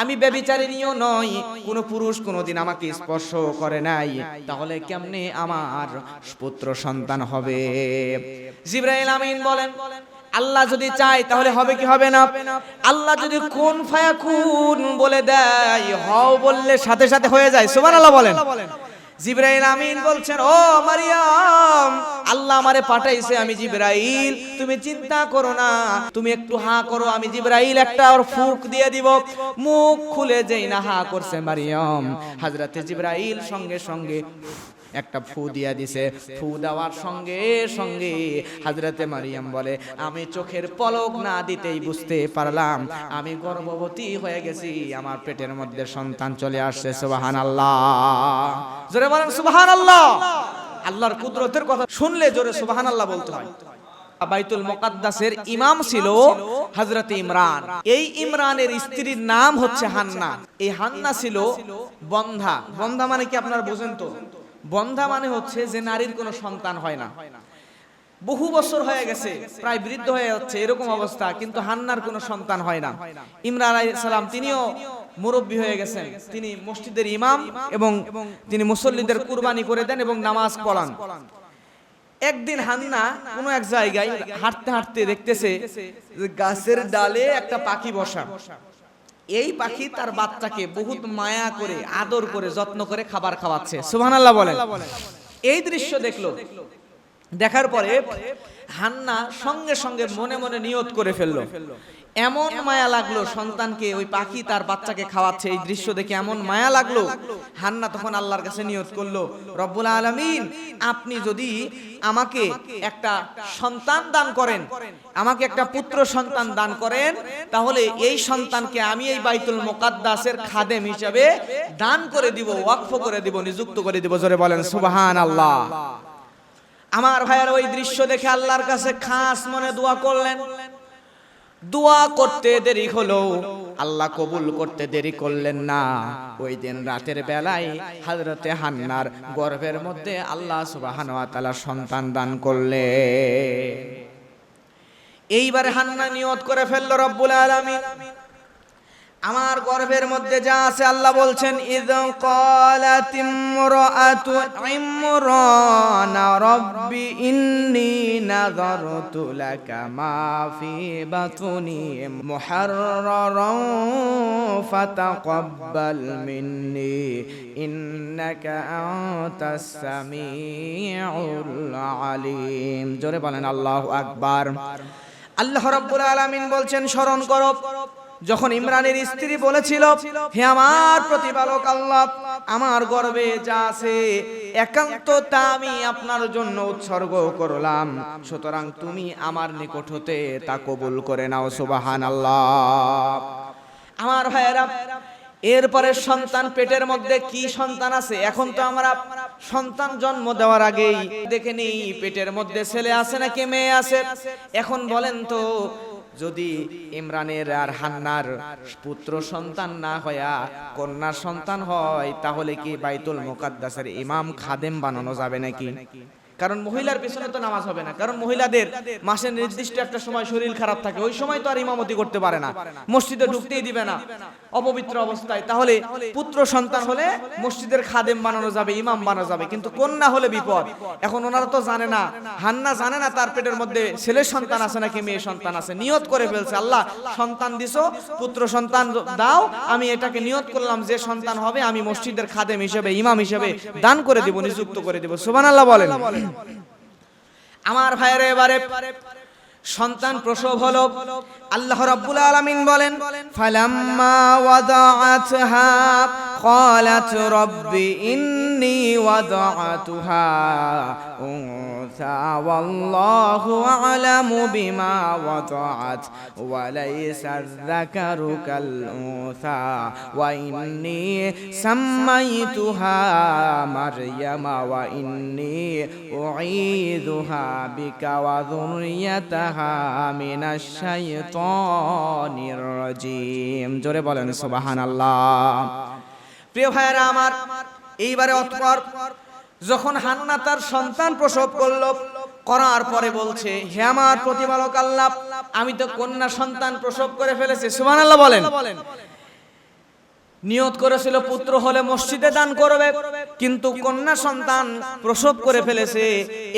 আমি ব্যবিচারিণীও নই, কোন পুরুষ কোনোদিন আমাকে স্পর্শ করে নাই। তাহলে কেমনে আমার পুত্র সন্তান হবে? জিব্রাইল আমিন বলেন, আল্লাহ যদি চাই তাহলে হবে কি হবে না? আল্লাহ যদি কোন ফায়া ফায়াকুন বলে দেয়, হও বললে সাথে সাথে হয়ে যায়। সুবহানাল্লাহ বলেন। জিব্রাইল আমিন বলছেন, ও মারিয়াম, আল্লাহ আমারে পাঠাইছে আমি জিব্রাইল। তুমি চিন্তা করো না, তুমি একটু হা করো, আমি জিব্রাইল একটা ওর ফুক দিয়ে দিব। মুখ খুলে যেই না হা করছে মারিয়াম। হাজরাতে জিব্রাইল সঙ্গে সঙ্গে একটা ফু দিয়া দিছে। ফু দেওয়ার সঙ্গে সঙ্গে হাজরাতে মারিয়াম বলে আমি চোখের পলক না দিতেই বুঝতে পারলাম। আমি গর্ভবতী হয়ে গেছি। আমার পেটের মধ্যে সন্তান চলে আসছে। সুবাহান আল্লাহ জোরে বলেন সুবাহান আল্লাহ আল্লাহর কুদরতের কথা শুনলে জোরে সুবাহান আল্লাহ বলতে হয়। বাইতুল মোকাদ্দাসের ইমাম ছিল হযরত ইমরান। এই ইমরানের স্ত্রীর নাম হচ্ছে হান্না। এই হান্না ছিল বন্ধা। বন্ধা মানে কি আপনারা বোঝেন তো? বন্ধা মানে হচ্ছে যে নারীর কোনো সন্তান হয় না। বহু বছর হয়ে গেছে, প্রায় বৃদ্ধ হয়ে যাচ্ছে এরকম অবস্থা, কিন্তু হান্নার কোনো সন্তান হয় না। ইমরান আলাইহিস সালাম তিনিও মুরব্বী হয়ে গেছেন। তিনি মসজিদের ইমাম এবং তিনি মুসল্লিদের কুরবানি করে দেন এবং নামাজ পড়ান। একদিন হান্না কোনো এক জায়গায় হাঁটতে হাঁটতে দেখতেছে গাছের ডালে একটা পাখি বসা। এই পাখি তার বাচ্চাকে বহুত মায়া করে আদর করে যত্ন করে খাবার খাওয়াচ্ছে। সুবহানাল্লাহ বলেন। এই দৃশ্য দেখল। দেখার পরে হান্না সঙ্গে সঙ্গে মনে মনে নিয়ত করে ফেলল। এমন মায়া লাগল সন্তানকে ওই পাখি তার বাচ্চাকে খাওয়াচ্ছে। এই দৃশ্য দেখে এমন মায়া লাগল। হান্না তখন আল্লাহর কাছে নিয়ত করল রব্বুল আলামিন আপনি যদি আমাকে একটা সন্তান দান করেন আমাকে একটা পুত্র সন্তান দান করেন তাহলে এই সন্তানকে আমি এই বাইতুল মোকাদ্দাসের খাদেম হিসাবে দান করে দিব ওয়াকফ করে দিব নিযুক্ত করে দিব। জোরে বলেন সুবহান আল্লাহ আমার ভাইয়ের ওই দৃশ্য দেখে আল্লাহর কাছে খাস মনে দোয়া করলেন। দোয়া করতে দেরি হলো আল্লাহ কবুল করতে দেরি করলেন না। ওই দিন রাতের বেলায় হযরতে হান্নার গর্ভের মধ্যে আল্লাহ সুবহানাহু ওয়া সন্তান দান করলে এইবারে হান্না নিয়ত করে ফেলল রব্বুল আলামিন। আমার গর্ভের মধ্যে যা আছে আল্লাহ বলছেন, ইদ রাব্বি ইন্নী মিন্নি আলিম। জোরে বলেন, আল্লাহু আকবার। আল্লাহ রাব্বুল আলামিন বলছেন, স্মরণ করো। যখন ইমরানের স্ত্রী বলেছিল হে আমার প্রতিপালক আল্লাহ আমার গর্বে যা আছে একান্ত তা আমি আপনার জন্য উৎসর্গ করলাম। সুতরাং তুমি আমার নিকট হতে তা কবুল করে নাও সুবাহান আল্লাহ আমার ভাইয়েরা এরপরে সন্তান পেটের মধ্যে কি সন্তান আছে? এখন তো আমরা সন্তান জন্ম দেওয়ার আগেই দেখে নেই পেটের মধ্যে ছেলে আছে নাকি মেয়ে আছে? এখন বলেন তো যদি ইমরানের আর হান্নার পুত্র সন্তান না হয়া কন্যা সন্তান হয়, তাহলে কি বাইতুল মুকাদ্দাসের ইমাম খাদেম বানানো যাবে নাকি? কারণ মহিলার পেছনে তো নামাজ হবে না। কারণ মহিলাদের মাসের নির্দিষ্ট একটা সময় শরীর খারাপ থাকে, ওই সময় তো আর ইমামতি করতে পারে না। মসজিদে ঢুকতেই দিবে না, অপবিত্র অবস্থায়। তাহলে পুত্র সন্তান হলে মসজিদের খাদেম বানানো যাবে, ইমাম বানানো যাবে, কিন্তু কন্যা হলে বিপদ। এখন ওনারা তো জানে না, হান্না জানে না তার পেটের মধ্যে ছেলে সন্তান আছে নাকি মেয়ে সন্তান আছে। নিয়ত করে ফেলছে, আল্লাহ, সন্তান দিছো, পুত্র সন্তান দাও, আমি এটাকে নিয়ত করলাম, যে সন্তান হবে আমি মসজিদের খাদেম হিসেবে, ইমাম হিসেবে দান করে দিব, নিযুক্ত করে দিব। সুবহানাল্লাহ বলেন। আমার ভাইয়ের এবারে সন্তান প্রসব হলো। আল্লাহ রাব্বুল আলামিন বলেন ফালাম্মা ওয়াদাআতহা قالت رب إني وضعتها أنثى والله أعلم بما وضعت وليس الذكر كالأنثى وإني سميتها مريم وإني أعيذها بك وذريتها من الشيطان الرجيم. جرب سبحان الله প্রিয় ভাইয়েরা আমার, এইবারে অতপর যখন হান্না তার সন্তান প্রসব করল, করার পরে বলছে, হে আমার প্রতিপালক আল্লাহ, আমি তো কন্যা সন্তান প্রসব করে ফেলেছি। সুবহানাল্লাহ বলেন। নিয়ত করেছিল পুত্র হলে মসজিদে দান করবে, কিন্তু কন্যা সন্তান প্রসব করে ফেলেছে।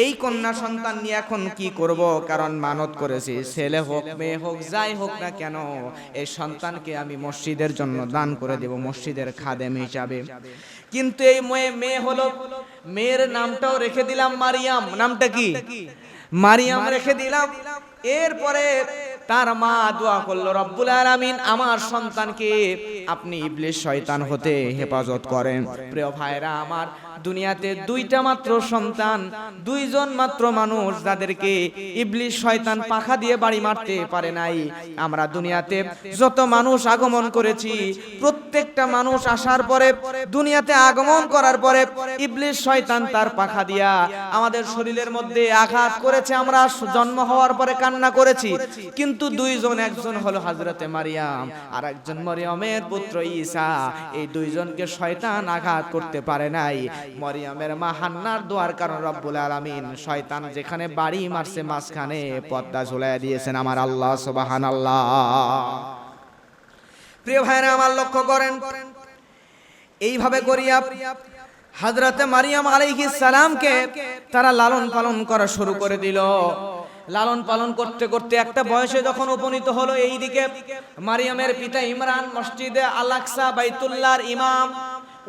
এই কন্যা সন্তান নিয়ে এখন কি করব? কারণ মানত করেছি। ছেলে হোক, মেয়ে হোক, যাই হোক না কেন, এই সন্তানকে আমি মসজিদের জন্য দান করে দেব, মসজিদের খাদেম হিসাবে। কিন্তু এই মেয়ে মেয়ে হলো, মেয়ের নামটাও রেখে দিলাম মারিয়াম। নামটা কি? মারিয়াম রেখে দিলাম। এরপরে তার মা দোয়া করল, রব্বুল আলামিন, আমার সন্তানকে আপনি ইবলিশ শয়তান হতে হেফাজত করেন। প্রিয় ভাইরা, আমার দুনিয়াতে দুইটা মাত্র সন্তান, দুইজন মাত্র মানুষ যাদেরকে ইবলিশ শয়তান পাখা দিয়ে বাড়ি মারতে পারে নাই। আমরা দুনিয়াতে যত মানুষ আগমন করেছি, প্রত্যেকটা মানুষ আসার পরে, দুনিয়াতে আগমন করার পরে ইবলিশ শয়তান তার পাখা দিয়া আমাদের শরীরের মধ্যে আঘাত করেছে, আমরা জন্ম হওয়ার পরে কান্না করেছি। কিন্তু দুইজন, একজন হলো হজরতে মারিয়াম আর একজন মরিয়মের পুত্র ঈসা। এই দুইজনকে শয়তান আঘাত করতে পারে নাই। মরিয়মের মা হান্নার দোয়ার কারণ রব্বুল আলামিন। শয়তান যেখানে বাড়ি মারছে, মাঝখানে পদ্মা ঝুলাই দিয়েছেন আমার আল্লাহ সুবাহান আল্লাহ প্রিয় ভাইরা আমার লক্ষ্য করেন, এইভাবে করিয়া হজরতে মারিয়াম আলাইহিস সালামকে তারা লালন পালন করা শুরু করে দিল। লালন পালন করতে করতে একটা বয়সে যখন উপনীত হলো, এইদিকে মারিয়ামের পিতা ইমরান মসজিদে আলাকসা বাইতুল্লাহর ইমাম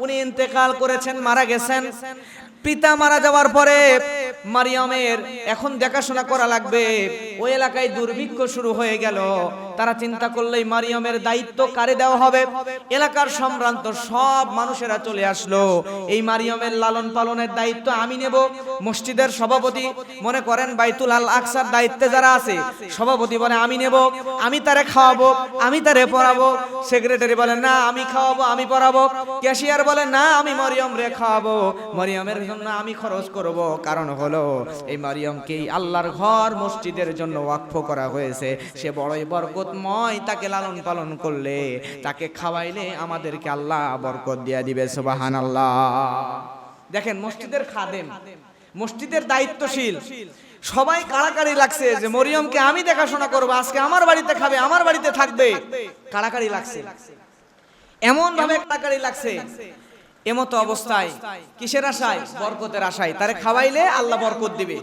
উনি ইন্তেকাল করেছেন, মারা গেছেন। পিতা মারা যাওয়ার পরে মারিয়ামের এখন দেখাশোনা করা লাগবে। ওই এলাকায় দুর্ভিক্ষ শুরু হয়ে গেল। তারা চিন্তা করলেই মারিয়ামের দায়িত্ব কারে দেওয়া হবে? এলাকার সম্ভ্রান্ত সব মানুষেরা চলে আসলো। এই মারিয়ামের লালন পালনের দায়িত্ব আমি নেব। মসজিদের সভাপতি মনে করেন বাইতুল আল আকসার দায়িত্বে যারা আছে, সভাপতি বলে, আমি নেব, আমি তারে খাওয়াবো, আমি তারে পড়াবো। সেক্রেটারি বলে, না, আমি খাওয়াবো, আমি পড়াবো। ক্যাশিয়ার বলে, না, আমি মরিয়ম রে খাওয়াবো। মরিয়মের জন্য আমি খরচ করব। কারণ হলো, এই মারিয়মকেই আল্লাহর ঘর মসজিদের জন্য ওয়াকফ করা হয়েছে। সে বড়ই বরকতময় তাকে লালন পালন করলে, তাকে খাওয়াইলে আমাদেরকে আল্লাহ বরকত দিয়া দিবে সুবাহান আল্লাহ দেখেন, মসজিদের খাদেম, মসজিদের দায়িত্বশীল। সবাই কাড়াকাড়ি লাগছে যে, মরিয়মকে আমি দেখাশোনা করব, আজকে আমার বাড়িতে খাবে, আমার বাড়িতে থাকবে। কাড়াকাড়ি লাগছে। এমন ভাবে কাড়াকাড়ি লাগছে। এমতো অবস্থায়, কিসের আশায়? বরকতের আশায়। তারে খাওয়াইলে আল্লাহ বরকত দিবে।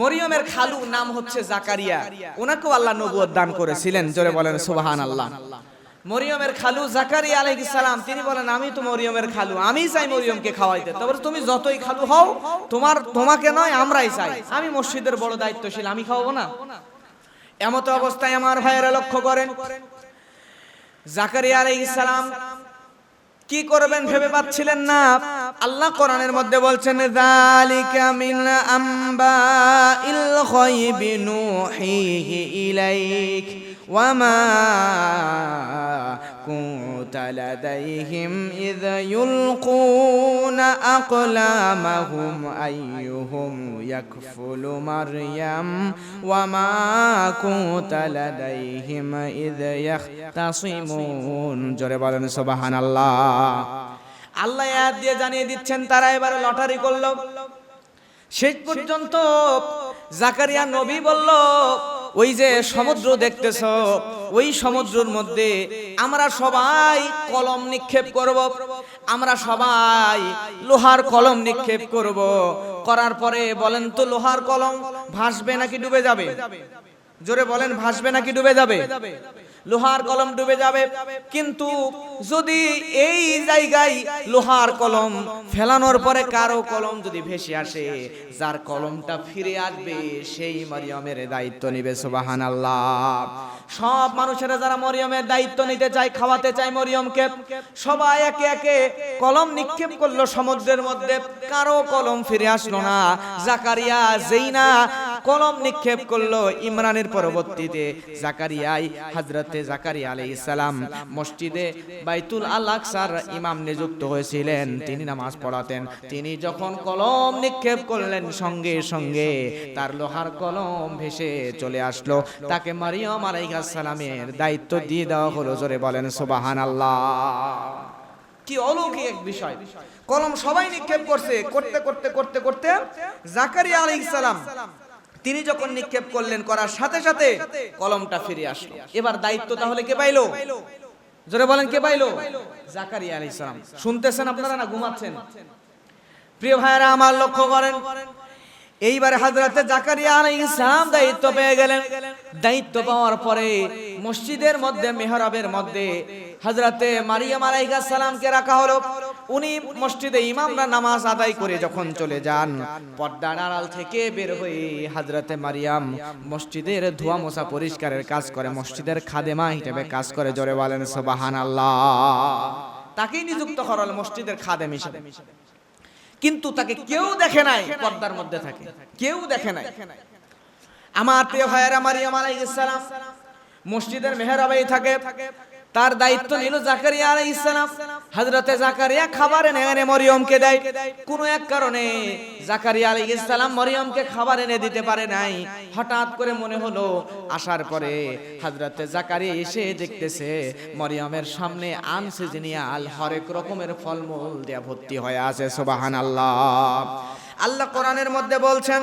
মরিয়মের খালু নাম হচ্ছে জাকারিয়া। ওনাকেও আল্লাহ নবুয়ত দান করেছিলেন। জোরে বলেন সুবাহান আল্লাহ মরিয়মের খালু জাকারিয়া আলাইহিস সালাম, তিনি বলেন, আমি তো মরিয়মের খালু, আমি চাই মরিয়মকে খাওয়াইতে। তবে তুমি যতই খালু হও, তোমার, তোমাকে নয়, আমরাই চাই। আমি মসজিদের বড় দায়িত্বশীল, আমি খাওয়াবো না? এমতো অবস্থায় আমার ভাইয়েরা লক্ষ্য করেন। জাকারিয়া আলাইহিস সালাম কি করবেন ভেবে পাচ্ছিলেন না? আল্লাহ কোরআনের মধ্যে বলছেন, যালিকা মিন আম্বাইল গায়বি নুহিহি ইলাইক ওয়ামা كنت لديهم إذ يلقون أقلامهم أيهم يكفل مريم وما كنت لديهم إذ يختصمون জোরে বলেন সুবহান আল্লাহ আল্লাহ আয়াত দিয়ে জানিয়ে দিচ্ছেন তারা এবারে লটারি করলো শেষ পর্যন্ত জাকারিয়া নবী বলল ওই যে সমুদ্র দেখতেছ ওই সমুদ্রের মধ্যে আমরা সবাই কলম নিক্ষেপ করব। আমরা সবাই লোহার কলম নিক্ষেপ করব। করার পরে বলেন তো লোহার কলম ভাসবে নাকি ডুবে যাবে? জোরে বলেন ভাসবে নাকি ডুবে যাবে? লোহার কলম ডুবে যাবে। কিন্তু যদি এই জায়গায় লোহার কলম ফেলানোর পরে কারও কলম যদি ভেসে আসে, যার কলমটা ফিরে আসবে, সেই মরিয়মের দায়িত্ব নিবে সুবাহান আল্লাহ সব মানুষেরা যারা মরিয়মের দায়িত্ব নিতে চায়, খাওয়াতে চায় মরিয়মকে, সবাই একে একে কলম নিক্ষেপ করল সমুদ্রের মধ্যে। কারও কলম ফিরে আসলো না। জাকারিয়া যেই না কলম নিক্ষেপ করল ইমরানের পরবর্তীতে জাকারিয়াই হজরতে জাকারিয়া আলাইহিস সালাম। মসজিদে বাইতুল আল আকসার ইমাম নিযুক্ত হয়েছিলেন, তিনি নামাজ পড়াতেন। তিনি যখন কলম নিক্ষেপ করলেন সঙ্গে সঙ্গে, তার লোহার কলম ভেসে চলে আসলো। তাকে মারিয়াম আলাইহিস সালামের দায়িত্ব দিয়ে দেওয়া হলো, জোরে বলেন, সুবহানাল্লাহ। কি অলৌকিক এক বিষয়। কলম সবাই নিক্ষেপ করছে, করতে করতে করতে করতে জাকারিয়া আলাইহিস সালাম তিনি যখন নিক্ষেপ করলেন করার সাথে সাথে কলমটা ফিরে আসলো। এবার দায়িত্ব তাহলে কে পাইলো? জোরে বলেন, কে পাইলো? জাকারিয়া আলাইহিস সালাম। শুনতেছেন আপনারা না, ঘুমাচ্ছেন? প্রিয় ভাইরা আমার লক্ষ্য করেন এইবারে হাজরাতে জাকারিয়া আলাইহিস সালাম দায়িত্ব পেয়ে গেলেন। দায়িত্ব পাওয়ার পরে মসজিদের মধ্যে, মেহরাবের মধ্যে হাজরাতে মারিয়াম আলাইহিস সালামকে রাখা হলো। উনি মসজিদে ইমামরা নামাজ আদায় করে যখন চলে যান পর্দার আড়াল থেকে বের হয়ে হাজরাতে মারিয়াম মসজিদের ধোয়া মোছা পরিষ্কারের কাজ করে, মসজিদের খাদেমা হিসেবে কাজ করে। জোরে বলেন, সুবহানাল্লাহ। তাকেই নিযুক্ত করা হলো মসজিদের খাদেম হিসেবে। কিন্তু তাকে কেউ দেখে নাই পর্দার মধ্যে থাকে। কেউ দেখে নাই। আমার প্রিয় ভাইয়েরা মারিয়াম আলাইহিস সালাম মসজিদের মেহরাবেই থাকে। তার দায়িত্ব নিল জাকারিয়া আলাইহিস সালাম। হযরতে জাকারিয়া খাবার এনে এনে মরিয়মকে দেয়। কোন এক কারণে জাকারিয়া আলাইহিস সালাম মরিয়মকে খাবার এনে দিতে পারে নাই। হঠাৎ করে মনে হলো, আসার পরে হযরতে জাকারিয়া এসে দেখতেছে, মরিয়মের সামনে আনসিজনিয়াল হরেক রকমের ফলমূল দিয়া ভর্তি হয়ে আছে, সুবহানাল্লাহ। আল্লাহ কোরআনের মধ্যে বলছেন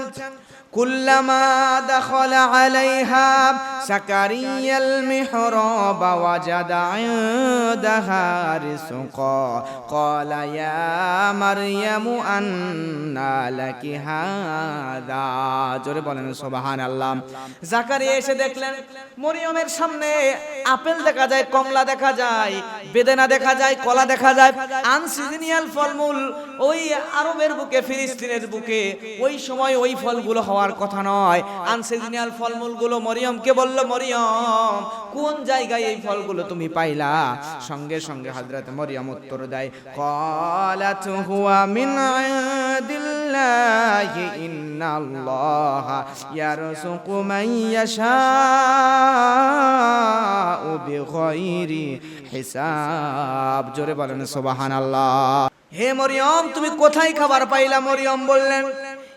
كلما دخل عليها زكريا المحراب وجد عندها رزقا قال يا مريم أنى لك هذا জোরে বলেন সুবহান আল্লাহ জাকারিয়া এসে দেখলেন মরিয়মের সামনে আপেল দেখা যায় কমলা দেখা যায় বেদেনা দেখা যায় কলা দেখা যায় আনসিজনিয়াল ফলমূল ওই আরবের বুকে ফিলিস্তিনের বুকে ওই সময় ওই ফলগুলো হওয়ার কথা নয়। আনসিজনাল ফলমূলগুলো মরিয়মকে বলল, মরিয়ম, কোন জায়গায় এই ফলগুলো তুমি পাইলা? সঙ্গে সঙ্গে হজরত মরিয়ম উত্তর দেয় কলাত হুয়া মিন ইন্দিল্লাহি ইন্নাল্লাহা ইয়ারযুকু মান ইয়াশাউ বিগাইরি হিসাব। জোরে বলেন, সুবহানাল্লাহ। হে মরিয়ম, তুমি কোথায় খাবার পাইলা? মরিয়ম বললেন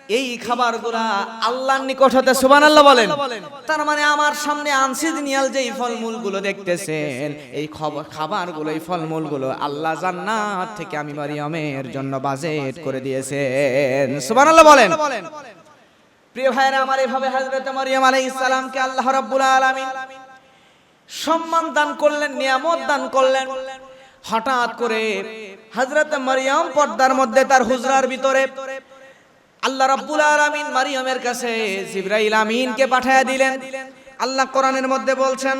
এই খাবারগুলা আল্লাহর নিকট হতে সুবহানাল্লাহ বলেন। তার মানে আমার সামনে আনসিজনিয়াল যেই ফলমূলগুলো দেখতেছেন, এই খবর খাবারগুলো, এই ফলমূলগুলো আল্লাহ জান্নাত থেকে আমি মরিয়মের জন্য বাজেট করে দিয়েছেন। সুবহানাল্লাহ বলেন। প্রিয় ভাইরা আমার এভাবে হযরত মারিয়াম আলাইহিস সালামকে আল্লাহ রাব্বুল আলামিন সম্মান দান করলেন, নিয়ামত দান করলেন। হঠাৎ করে হযরত মারিয়াম পর্দার মধ্যে তার হুজরার ভিতরে আল্লাহ রাব্বুল আলামিন মারিয়ামের কাছে জিবরাইল আমিনকে পাঠিয়ে দিলেন। আল্লাহ কোরআনের মধ্যে বলছেন,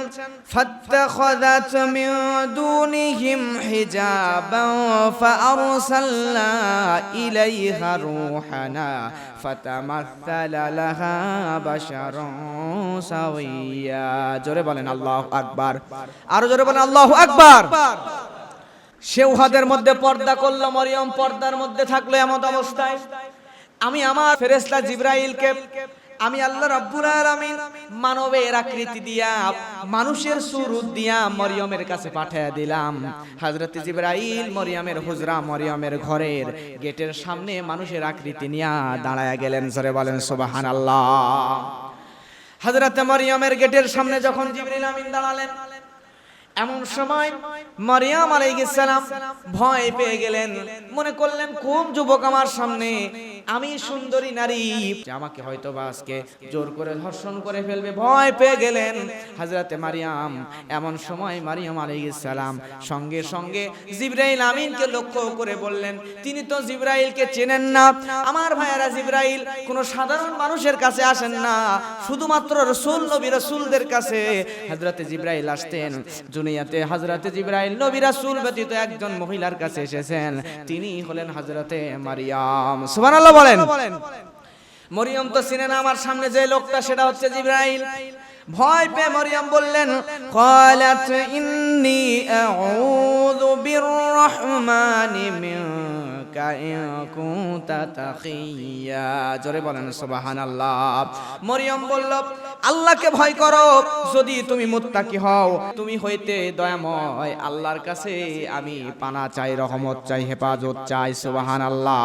ফাত্তাখাযাত মিন দুনিহিম হিজাবান ফাআরসালনা ইলাইহা রূহানা ফাতামাসসালা লাহা বাশারান সাওয়্যা। জোরে বলেন আল্লাহু আকবার। আরও জোরে বলেন আল্লাহু আকবার। সে উহাদের মধ্যে পর্দা করল, মরিয়ম পর্দার মধ্যে থাকল এমন অবস্থায়। আমি আমার ফেরেশতা জিব্রাইলকে, আমি আল্লাহ রাব্বুল আলামিন মানবের আকৃতি দিয়া, মানুষের সুরুত দিয়া মরিয়মের কাছে পাঠিয়ে দিলাম। হযরত জিব্রাইল মরিয়মের হুজরা মরিয়মের ঘরের গেটের সামনে মানুষের আকৃতি নিয়া দাঁড়ায়া গেলেন, জোরে বলেন, সুবহানাল্লাহ। হযরত মরিয়মের গেটের সামনে যখন জিবরিল আমিন দাঁড়ালেন এমন সময় মারিয়াম সালাম ভয় পেয়ে গেলেন। মনে করলেন, কোন যুবক আমার সামনে? আমি সুন্দরী নারী। আমাকে হয়তো বা আজকে জোর করে ধর্ষণ করে ফেলবে, ভয় পেয়ে গেলেন। হাজরাতে মারিয়াম এমন সময় মারিয়াম সালাম সঙ্গে সঙ্গে জিব্রাইল আমিনকে লক্ষ্য করে বললেন, তিনি তো জিব্রাইলকে চেনেন না। আমার ভাইয়ারা জিব্রাইল কোনো সাধারণ মানুষের কাছে আসেন না। শুধুমাত্র রসুল নবী রসুলদের কাছে। হাজরাতে জিব্রাইল আসতেন দুনিয়াতে হাজরাতে জিব্রাইল নবী রাসূল ব্যতীত একজন মহিলার কাছে এসেছেন তিনি হলেন হাজরাতে মারিয়াম সুবহানাল্লাহ বলেন মরিয়ম তো চিনে না আমার সামনে যে লোকটা সেটা হচ্ছে জিব্রাইল ভয় পেয়ে মরিয়ম বললেন قالت إني أعوذ بالرحمن منك إن كنت تقيا মরিয়ম আল্লাহকে ভয় করো, যদি তুমি মুত্তাকি হও, তুমি হইতে দয়াময়। আল্লাহর কাছে আমি পানা চাই, রহমত চাই, হেফাজত চাই, সুবহানাল্লাহ।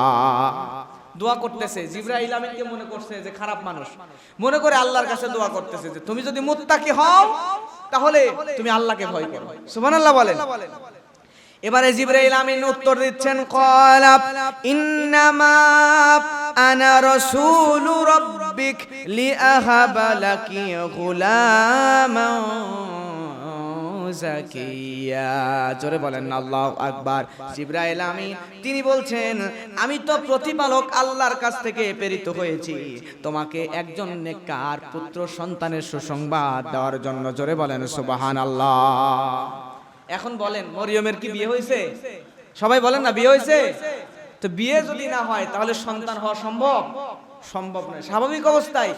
দোয়া করতেছে। জিব্রাইল আমিনকে মনে করছে যে খারাপ মানুষ। মনে করে আল্লাহর কাছে দোয়া করতেছে যে, তুমি যদি মুত্তাকি হও, তাহলে তুমি আল্লাহকে ভয় করো। সুবহানাল্লাহ বলেন। এবারে জিব্রাইল আমিন উত্তর দিচ্ছেন, ক্বালা ইন্নামা আনা রাসূলু রাব্বিক লিআহাবা লাকি গুলামান জাকিয়া জোরে বলেন না আকবার। তিনি বলছেন, আমি তো প্রতিপালক আল্লাহর কাছ থেকে প্রেরিত হয়েছি। তোমাকে একজন নেককার পুত্র সন্তানের সুসংবাদ দেওয়ার জন্য জোরে বলেন, সুবহানাল্লাহ। এখন বলেন মরিয়মের কি বিয়ে হয়েছে? সবাই বলেন না বিয়ে হয়েছে। তো বিয়ে যদি না হয় তাহলে সন্তান হওয়া সম্ভব? সম্ভব নয়। স্বাভাবিক অবস্থায়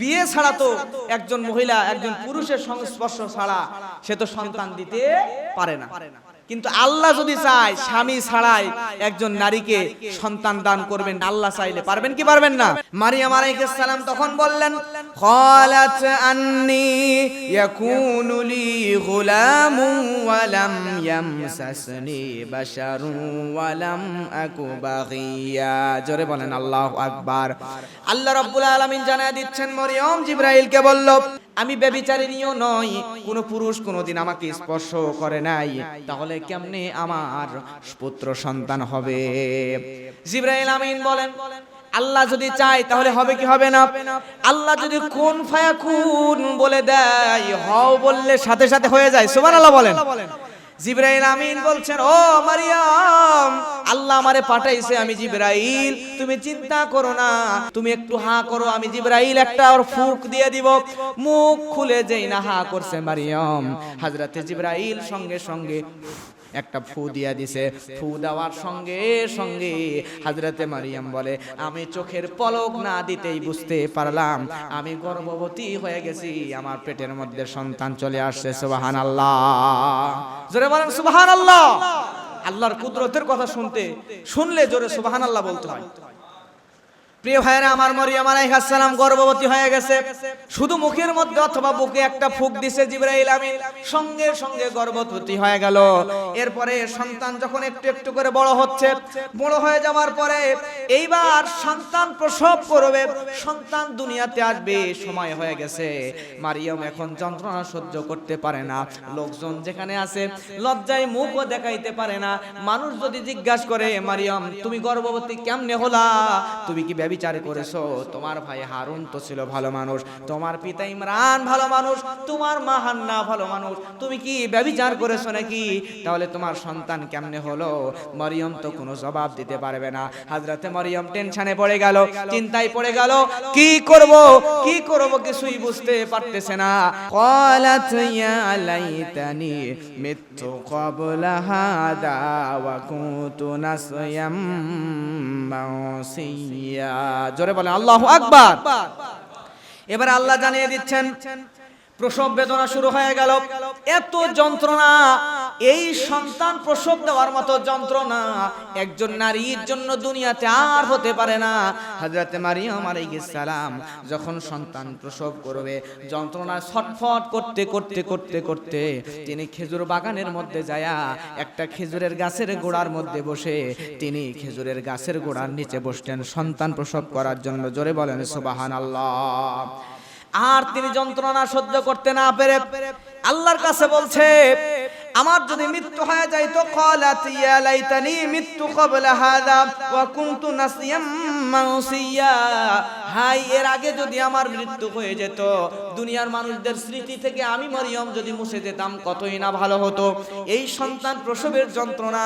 বিয়ে ছাড়া তো একজন মহিলা একজন পুরুষের সংস্পর্শ ছাড়া সে তো সন্তান দিতে পারে না। কিন্তু আল্লাহ যদি চায়, স্বামী ছাড়াই একজন নারীকে সন্তান দান করবেন, আল্লাহ চাইলে। পারবেন কি পারবেন না? মারিয়াম আলাইহিস সালাম তখন বললেন খালাত আন্নি ইয়াকুনু লি ওয়া লাম ইয়ামসাসনি বাশারু ওয়া লাম আকু বাগিয়া। জোরে বলেন, আল্লাহু আকবার। আল্লাহ রাব্বুল আলামিন জানায় দিচ্ছেন, মরিয়ম জিব্রাইলকে বলল আমি ব্যভিচারিণীও নই, কোন পুরুষ কোনোদিন আমাকে স্পর্শ করে নাই। তাহলে কেমনে আমার পুত্র সন্তান হবে? জিবরাইল আমিন বলেন, আল্লাহ যদি চায় তাহলে হবে কি হবে না? আল্লাহ যদি কোন ফায়া বলে দেয়, হও বললে সাথে সাথে হয়ে যায়। সুবহানাল্লাহ বলেন। জিব্রাইল আমিন বলছেন, ও মারিয়াম, আল্লাহ আমারে পাঠাইছে আমি জিব্রাইল। তুমি চিন্তা করো না, তুমি একটু হা করো, আমি জিব্রাইল একটা ওর ফুক দিয়ে দিব। মুখ খুলে যেই না হা করছে মারিয়াম। হাজরাতে জিব্রাইল সঙ্গে সঙ্গে একটা ফু দিয়া দিছে। ফু দেওয়ার সঙ্গে সঙ্গে হাজরাতে মারিয়াম বলে, আমি চোখের পলক না দিতেই বুঝতে পারলাম। আমি গর্ভবতী হয়ে গেছি। আমার পেটের মধ্যে সন্তান চলে আসছে। সুবাহান আল্লাহ জোরে বলেন সুবাহান আল্লাহ আল্লাহর কুদরতের কথা শুনতে, শুনলে জোরে সুবাহান আল্লাহ বলতে হয়। প্রিয় ভাইরা আমার মরিয়াম আলাইহিস সালাম গর্ভবতী হয়ে গেছে। শুধু মুখের মধ্যে অথবা বুকে একটা ফুক দিছে জিবরাইল আমিন, সঙ্গে সঙ্গে গর্ভবতী হয়ে গেল। এরপরে সন্তান যখন একটু একটু করে বড় হচ্ছে, বড় হয়ে যাওয়ার পরে এইবার সন্তান প্রসব করবে, সন্তান দুনিয়াতে আসবে, সময় হয়ে গেছে। মারিয়াম এখন যন্ত্রণা সহ্য করতে পারে না। লোকজন যেখানে আছে, লজ্জায় মুখও দেখাইতে পারে না। মানুষ যদি জিজ্ঞাসা করে, মারিয়াম, তুমি গর্ভবতী কেমনে হলা? তুমি কি ব্যবিচার করেছো তোমার ভাই হারুন তো ছিল ভালো মানুষ তোমার পিতা ইমরান ভালো মানুষ তোমার মা হান্না ভালো মানুষ তুমি কি ব্যবিচার করেছো নাকি তাহলে তোমার সন্তান কেমনে হলো মরিয়ম তো কোনো জবাব দিতে পারবে না হাজরাতে মরিয়ম টেনশনে পড়ে গেল চিন্তায় পড়ে গেল কি করব কি করব কিছুই বুঝতে পারতেছে না قالت يا ليتني مت قبل هذا وكنت نسيا منسيا জোরে বলেন আল্লাহু আকবার। এবার আল্লাহ জানিয়ে দিচ্ছেন প্রসব বেদনা শুরু হয়ে গেল। এত যন্ত্রণা, এই সন্তান প্রসব দেওয়ার মতো যন্ত্রণা একজন নারীর জন্য দুনিয়াতে আর হতে পারে না। হযরতে মারিয়াম আলাইহিস যখন সন্তান প্রসব করবে, যন্ত্রণা ছটফট করতে করতে করতে করতে তিনি খেজুর বাগানের মধ্যে যায়া একটা খেজুরের গাছের গোড়ার মধ্যে বসে তিনি খেজুরের গাছের গোড়ার নিচে বসতেন সন্তান প্রসব করার জন্য। জোরে বলেন, সুবহানাল্লাহ। আর তিনি যন্ত্রণা সহ্য করতে না পেরে আল্লাহর কাছে বলছে আমার যদি মৃত্যু হয়ে যায় তো লাইতানি মৃত্যু ক্বাবলা হাদা ওয়া কুনতু নাসিয়াম মানসিয়া হাই, এর আগে যদি আমার মৃত্যু হয়ে যেত, দুনিয়ার মানুষদের স্মৃতি থেকে আমি মরিয়ম যদি মুছে যেতাম, কতই না ভালো হতো। এই সন্তান প্রসবের যন্ত্রণা,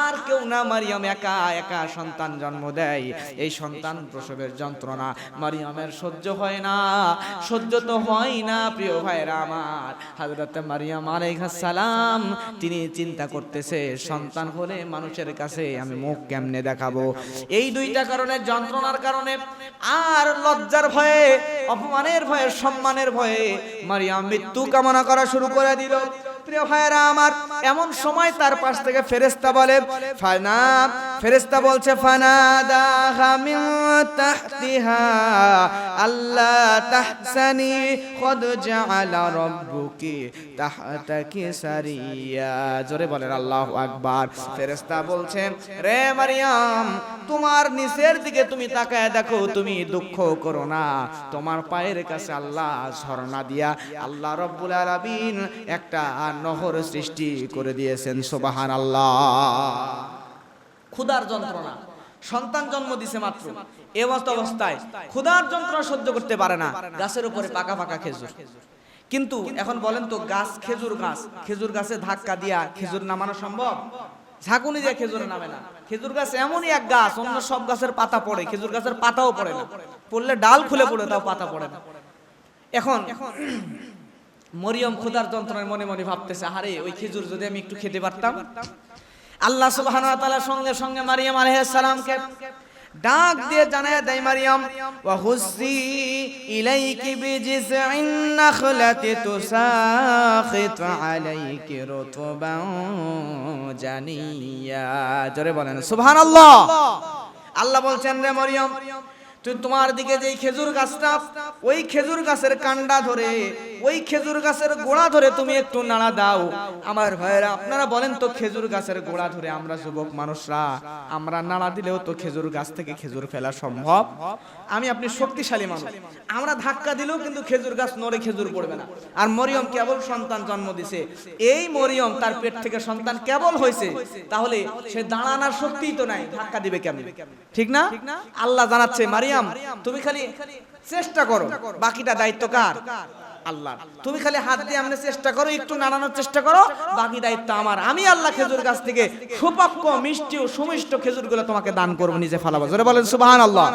আর কেউ না মারিয়ম একা একা সন্তান জন্ম দেয়। এই সন্তান প্রসবের যন্ত্রণা, মারিয়মের সহ্য হয় না, সহ্য তো হয় না, প্রিয় ভাইরা আমার। হাজরত মারিয়াম আলাইহিস সালাম তিনি চিন্তা করতেছে, সন্তান হলে মানুষের কাছে আমি মুখ কেমনে দেখাবো? এই দুইটা কারণে, যন্ত্রণার কারণে, আর লজ্জার ভয়ে, অপমানের ভয়ে, সম্মানের ভয়ে মারিয়াম মৃত্যু কামনা করা শুরু করে দিল। প্রিয় ভাইয়েরা আমার, এমন সময় তার পাশ থেকে ফেরেস্তা বলে, ফানা ফেরেস্তা বলছে, ফানা দাহা মিন তাহতিহা আল্লাহ তাহসানি কদ জাআলা রাব্বুকি তাহতাকি সারিয়া। জোরে বলেন, আল্লাহু আকবার। ফেরেস্তা বলছেন রে মারিয়াম, তোমার নিচের দিকে তুমি তাকায় দেখো, তুমি দুঃখ করো না। তোমার পায়ের কাছে আল্লাহ ঝর্ণা দিয়া, আল্লাহ রব্বুল আলামিন একটা নহর সৃষ্টি করে দিয়েছেন সুবাহান আল্লাহ ক্ষুধার যন্ত্রণা। সন্তান জন্ম দিছে মাত্র। এ অবস্থায় ক্ষুধার যন্ত্রণা সহ্য করতে পারে না। গাছের উপরে পাকা পাকা খেজুর। কিন্তু এখন বলেন তো গাছ খেজুর গাছ। খেজুর গাছে ধাক্কা দিয়া খেজুর নামানো সম্ভব? ঝাঁকুনি দিয়ে খেজুর নামে না। খেজুর গাছ এমনই এক গাছ, অন্য সব গাছের পাতা পড়ে। খেজুর গাছের পাতাও পড়ে না। পড়লে ডাল খুলে পড়ে, তাও পাতা পড়ে না। এখন মরিয়ম ক্ষুধার যন্ত্রণায় মনে মনে ভাবতেছে আরে ওই খেজুর যদি আমি একটু খেতে পারতাম আল্লাহ তাআলা সঙ্গে সঙ্গে মারিয়াম সালামকে ডাক দিয়ে জানায় দেয় মারিয়াম, ওয়া হুসি ইলাইকি বিজিসইন নাখলাতি তুসাখিত আলাইকি রুতবান জানিয়া। জোরে বলেন, সুবহানাল্লাহ। আল্লাহ বলছেন, রে মরিয়ম, তুই তোমার দিকে যেই খেজুর গাছটা, ওই খেজুর গাছের কান্ডা ধরে ওই খেজুর গাছের গোড়া ধরে তুমি একটু নাড়া দাও। আমার ভাইয়েরা, আপনারা বলেন তো খেজুর গাছের গোড়া ধরে আমরা যুবক মানুষরা, আমরা নাড়া দিলেও তো খেজুর গাছ থেকে খেজুর ফেলা সম্ভব? আমি আপনি শক্তিশালী মানুষ। আমরা ধাক্কা দিলেও কিন্তু খেজুর গাছ নড়ে খেজুর পড়বে না। আর মরিয়ম কেবল সন্তান জন্ম দিছে। এই মরিয়ম তার পেট থেকে সন্তান কেবল হয়েছে। তাহলে সে দাঁড়ানোর শক্তিই তো নাই। ধাক্কা দিবে কেমন? ঠিক না? আল্লাহ জানাচ্ছে, মারিয়াম, তুমি খালি চেষ্টা করো। বাকিটা দায়িত্ব কার? আল্লাহ তুমি খালি হাত দিয়ে আমনে চেষ্টা করো, একটু নাড়ানোর চেষ্টা করো, বাকি দায়িত্ব আমার। আমি আল্লাহ খেজুর গাছ থেকে সুপক্ষ মিষ্টি ও সুমিষ্ট খেজুরগুলো তোমাকে দান করব, নিজে ফালাবো। জোরে বলেন সুবহান আল্লাহ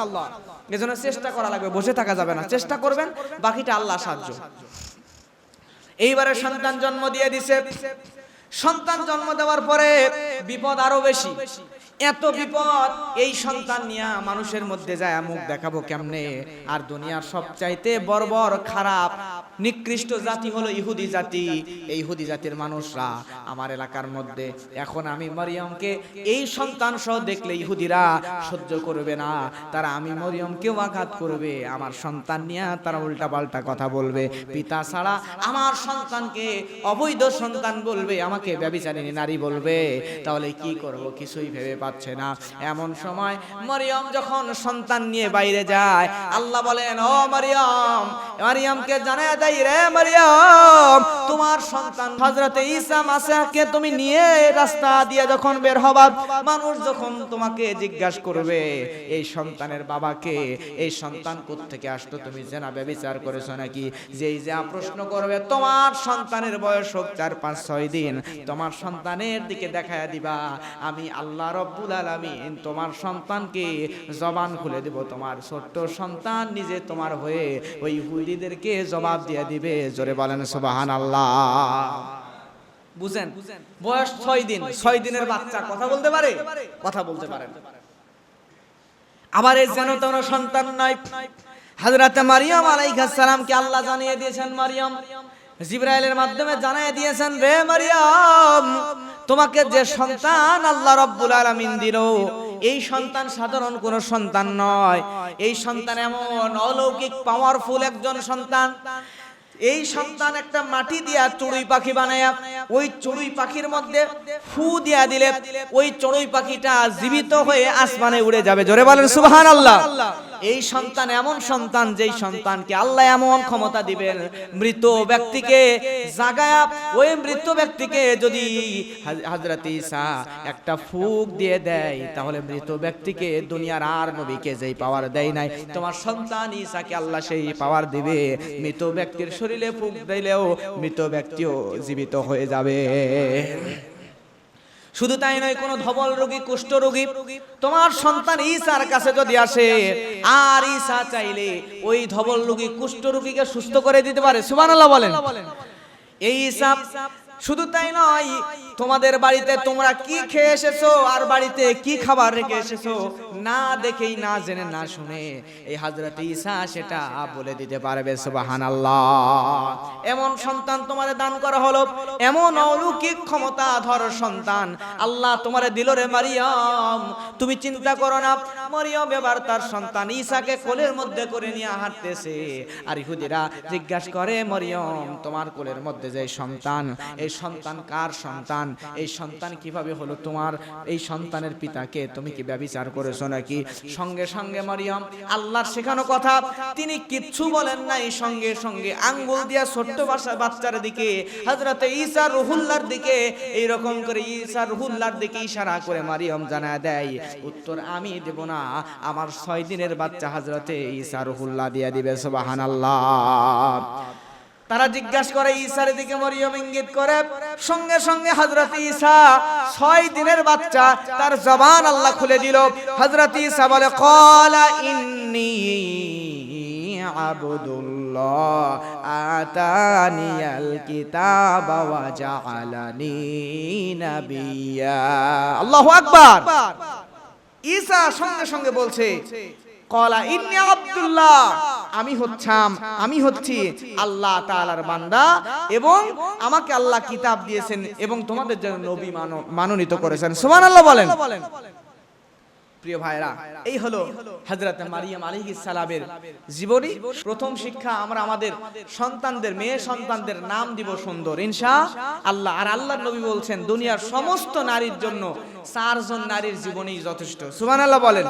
এজন্য চেষ্টা করা লাগবে, বসে থাকা যাবে না। চেষ্টা করবেন, বাকিটা আল্লাহ সাহায্য। এইবারে সন্তান জন্ম দিয়ে দিছে। সন্তান জন্ম দেওয়ার পরে বিপদ আরও বেশি। এত বিপদ, এই সন্তান নিয়ে মানুষের মধ্যে যায় মুখ দেখাবো কেমনে? আর দুনিয়ার সবচাইতে বর্বর খারাপ, নিকৃষ্ট জাতি হলো ইহুদি জাতি। এই ইহুদি জাতির মানুষরা আমার এলাকার মধ্যে, এখন আমি মরিয়মকে এই সন্তান সহ দেখলে ইহুদিরা সহ্য করবে না। তারা আমি মরিয়মকেও আঘাত করবে, আমার সন্তান নিয়ে তারা উল্টা পাল্টা কথা বলবে। পিতা ছাড়া আমার সন্তানকে অবৈধ সন্তান বলবে, আমাকে ব্যবিচারিণী নারী বলবে। তাহলে কি করব? কিছুই ভেবে পাচ্ছে না। এমন সময় মরিয়ম যখন সন্তান নিয়ে বাইরে যায়, আল্লাহ বলেন, ও মরিয়ম, মরিয়মকে জানায় দেয় রে মরিয়ম তোমার সন্তান হযরতে ঈসা মাসিহকে তুমি নিয়ে রাস্তা দিয়ে যখন বের হবা, মানুষ যখন তোমাকে জিজ্ঞাসা করবে, এই সন্তানের বাবাকে এই সন্তান থেকে আসতো তুমি জেনা ব্যবিচার করেছ নাকি? যেই যা প্রশ্ন করবে, তোমার সন্তানের বয়স হোক চার, পাঁচ, ছয় দিন। তোমার সন্তানের দিকে দেখায় দিবা। আমি আল্লাহ রব্বুল আলামিন তোমার সন্তানকে জবান খুলে দেব। তোমার ছোট্ট সন্তান নিজে তোমার হয়ে ওই হুদিদেরকে জবাব দিয়ে দিবে। জোরে বলেন সুবাহান আল্লাহ বুঝেন বয়স ছয় দিন ছয় দিনের বাচ্চা কথা বলতে পারে? কথা বলতে পারে। আবার এই যেন তেন সন্তান নাই। হাজরাতে মারিয়াম আলাইহিস সালামকে আল্লাহ জানিয়ে দিয়েছেন মারিয়াম। জিব্রাইলের মাধ্যমে জানিয়ে দিয়েছেন রে মারিয়াম তোমাকে যে সন্তান আল্লাহ রব্বুল আলামিন দিল এই সন্তান সাধারণ কোন সন্তান নয়। এই সন্তান এমন অলৌকিক পাওয়ারফুল একজন সন্তান। এই সন্তান একটা মাটি দিয়া চড়ুই পাখি বানায়া, ওই চড়ুই পাখির মধ্যে ফু দিয়া দিলে, ওই চড়ুই পাখিটা জীবিত হয়ে আসমানে উড়ে যাবে। জোরে বলেন সুবহান আল্লাহ এই সন্তান এমন সন্তান, যেই সন্তানকে আল্লাহ এমন ক্ষমতা দিবেন। মৃত ব্যক্তিকে জাগায়া ওই মৃত ব্যক্তিকে যদি হযরত ঈসা একটা ফুক দিয়ে দেয়, তাহলে মৃত ব্যক্তিকে দুনিয়ার আর নবীকে যেই পাওয়ার দেয় নাই, তোমার সন্তান ঈসাকে আল্লাহ সেই পাওয়ার দিবে। মৃত ব্যক্তির শরীরে ফুক দিলেও মৃত ব্যক্তিও জীবিত হয়ে যাবে। শুধু তাই নয়, কোন ধবল রোগী, কুষ্ঠ রোগী, তোমার সন্তান ঈসার কাছে যদি আসে, আর ঈসা চাইলে ওই ধবল রোগী, কুষ্ঠ রোগীকে সুস্থ করে দিতে পারে। সুবহানাল্লাহ বলেন। এই ঈসা শুধু তাই নয় তোমাদের বাড়িতে তোমরা কি খেয়ে এসেছ? আর বাড়িতে কি খাবার রেখে এসেছ? না দেখেই, না জেনে, না শুনে এই হাজরত ঈসা সেটা বলে দিতে পারবে, সুবহানাল্লাহ। এমন সন্তান তোমারে দান করা হলো, এমন অলৌকিক ক্ষমতা ধর সন্তান। আল্লাহ তোমারে দিল রে মারিয়াম। তুমি চিন্তা করো না, মরিয়ম এবার তার সন্তান ঈসাকে কোলের মধ্যে করে নিয়ে হাঁটতেছে। আর ইহুদিরা জিজ্ঞাসা করে, মরিয়ম, তোমার কোলের মধ্যে যে সন্তান, এই সন্তান কার সন্তান? এই সন্তান কীভাবে হলো তোমার? এই সন্তানের পিতাকে তুমি কি ব্যবিচার করেছ নাকি? সঙ্গে সঙ্গে মরিয়ম, আল্লাহর শেখানো কথা, তিনি কিচ্ছু বলেন নাই, সঙ্গে সঙ্গে আঙ্গুল দিয়া ছোট্ট বাসা বাচ্চার দিকে, হযরতে ঈসা রুহুল্লাহর দিকে এই রকম করে ঈসা রুহুল্লাহর দিকে ইশারা করে মারিয়ম জানা দেয়, উত্তর আমি দেব না, আমার ছয় দিনের বাচ্চা হযরতে ঈসা রুহুল্লাহ দিয়া দিবে, সুবহানাল্লাহ। তারা জিজ্ঞাসা করে, ঈসার দিকে মরিয়ম ইঙ্গিত করে সঙ্গে সঙ্গে হযরত ঈসা ছয় দিনের বাচ্চা তার জবান আল্লাহ খুলে দিল। হযরত ঈসা বলে, ক্বালা ইন্নী আবদুল্লাহ আতানিয়াল ঈসা সঙ্গে সঙ্গে বলছে কলা ইন্নি আব্দুল্লাহ আমি হচ্ছাম, আমি হচ্ছি আল্লাহ তালার বান্দা এবং আমাকে আল্লাহ কিতাব দিয়েছেন এবং তোমাদের জন্য নবী মানো- মানোনীত করেছেন। সুবহানাল্লাহ বলেন। প্রিয় ভাইরা এই হলো হযরত মারিয়াম আলাইহিস সালামের জীবনী। প্রথম শিক্ষা আমরা আমাদের সন্তানদের, মেয়ে সন্তানদের নাম দিব সুন্দর। ইনশা আল্লাহ। আর আল্লাহ নবী বলছেন, দুনিয়ার সমস্ত নারীর জন্য চারজন নারীর জীবনই যথেষ্ট। সুমান সুবহানাল্লাহ বলেন।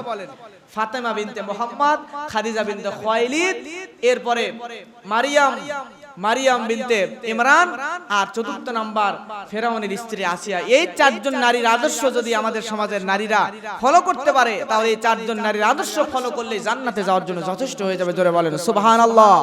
ফাতেমা বিনতে মোহাম্মদ, খাদিজা বিনতে খুয়াইলিদ, এরপরে মারিয়াম মারিয়াম বিনতে ইমরান আর চতুর্থ নাম্বার ফেরাউনের স্ত্রী আসিয়া। এই চারজন নারীর আদর্শ যদি আমাদের সমাজের নারীরা ফলো করতে পারে, তাহলে এই চারজন নারীর আদর্শ ফলো করলে জান্নাতে যাওয়ার জন্য যথেষ্ট হয়ে যাবে, জোরে বলেন, সুবহানাল্লাহ।